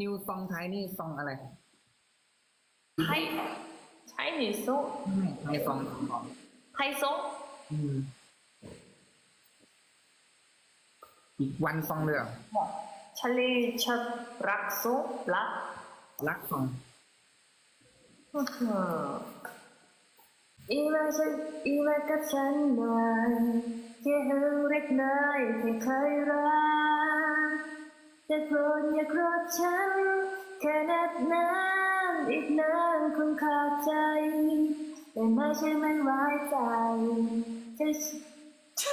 นิวซองไทยนี่ซองอะไรไทยใช้หนีโซ่ไทยซองซองไทยโซ่อืมอีกวันซองเลยเหรอชลีชัดรักโซ่รักรักซองอีมาฉันอีมากับฉันหน่อยแค่หึงเล็กน้อยแค่เคยรัก แต่โปรดอย่าโกรธฉันแค่นัดนานอีกนานคงขาดใจ แต่ไม่ใช่ไม่ไว้ใจใจใจ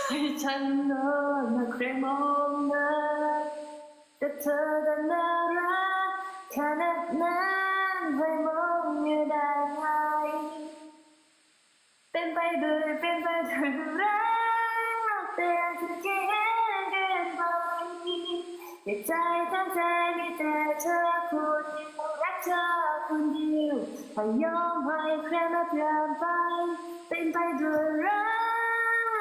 ฉันนอนมาเครมองมาแต่เธอดันน่ารักขนาดนั้นให้มองอยู่ได้ไหมเป็นไปด้วยเป็นไปด้วยรักแต่ฉันแค่เดินไป แต่ใจทั้งใจมีแต่เธอคนเดียวรักเธอคนเดียวพยอมให้ใครมาเปลี่ยนไป เป็นไปด้วยรั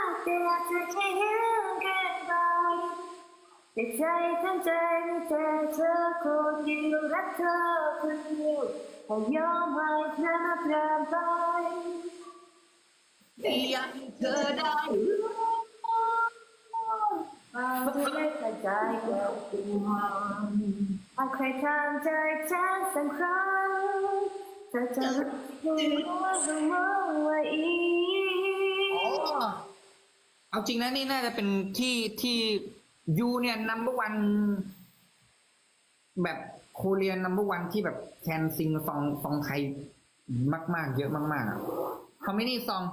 กแต่ฉันแค่เดินไปแต่ใจทั้งใจมีแต่เธอคนเดียวรักเธอคนเดียวพยอมให้ใครมาเปลี่ยนไปอยากเธอได้ เราจะได้กระจายแก้วปิงหอนหากใครทำใจฉันสักครั้งเธอจะรู้ว่ามองว่าอีเอาจริงนะนี่น่าจะเป็นที่ที่ยูเนี่ยนัมเบอร์วันแบบโคเรียนนัมเบอร์วันที่แบบแคนซิงซองซองไทยมากๆ เยอะมากๆอะ How many song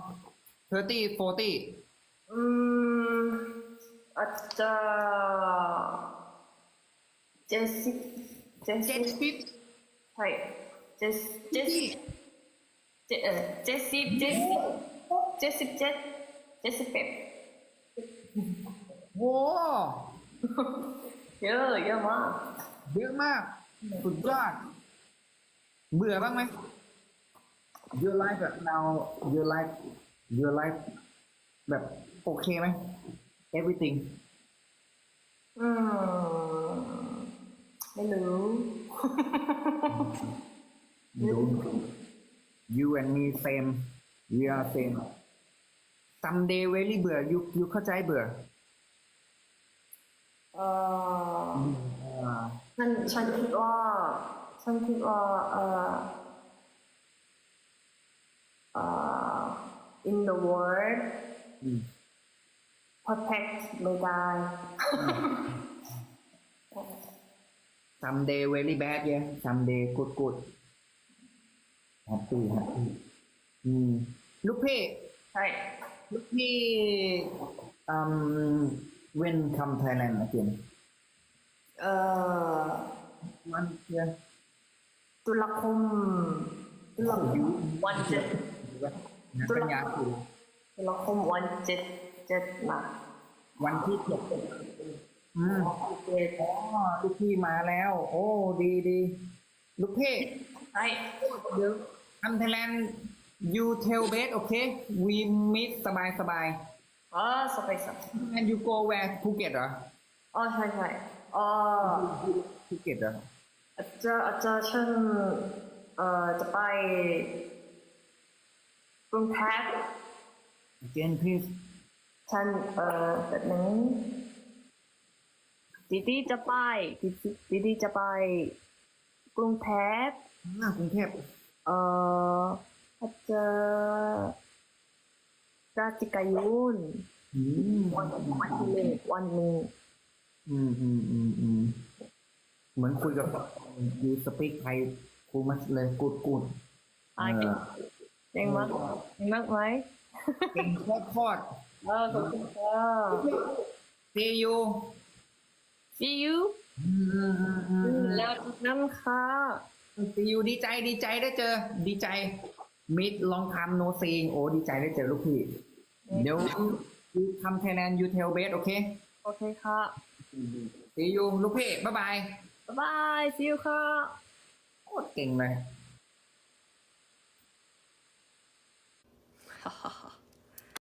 30 40อืมอาจจะเจ็ดสิบเจ็ดสิบ70ใช่เจ็ดเจ็ดสิบเจ็ดเออ เจ็ดสิบเจ็ดสิบเจ็ดสิบเจ็ดเจ็ดสิบแปดโว้เยอะเยอะมากเยอะมากสุดยอดเบื่อบ้างไหม Your life แบบ now Your life Your life แบบโอเคไหม Everything อืมไม่รู้ You and me same we are same someday very เบื่อ you you เข้าใจเบื่อเออฉันฉันคิดว่าฉันคิดว่าเออเออ in the world อืม protect ไม่ได้ someday very bad yeah someday good good happy happy อืมลูกพี่ใช่ลูกพี่ um when come Thailand again เออ one year ตุลาคมตุลาคมวันเจ็ดนะกันยาคือตุลาคมวันเจ็ดเจ็ดนะวันที่เจ็ดอืมเจ็ดอ๋อลูกพี่มาแล้ว โอ้ ดีดีลูกพี่ใช่เดี๋ยวทำไทยแลนด์ you tell best โอเค we meet สบายสบายอ๋อสบายสบาย and you go where ภูเก็ตเหรออ๋อใช่ใช่อ๋อภูเก็ตเหรออาจจะอาจจะฉันเอ่อจะไปกรุงเทพ again please ฉันเอ่อแบบนึงดีดีจะไปดีดีดีดีจะไปกรุงเทพอ่ากรุงเทพเอ่ออาจจะราชกายุนอืมวันวันที่หนึ่งวันหนึ่งอืมอืมอืมอืมเหมือนคุยกับ you speak ไทยคูมัสเลยกูดกูดอะเก่งเก่งมากเก่งมากไหมเก่งโคตรโคตร เออขอบคุณค่ะ see you see you อืมอืมอืมอืมแล้วน้ำค่ะ see you ดีใจดีใจได้เจอ ดีใจ meet long time no seeing โอ้ดีใจได้เจอลูกพี่ เดี๋ยว you come Thailand you tell best โอเค โอเคค่ะ see you ลูกพี่บ๊ายบายบ๊ายบาย see you ค่ะโคตรเก่งเลยฮ่าฮ่าฮ่า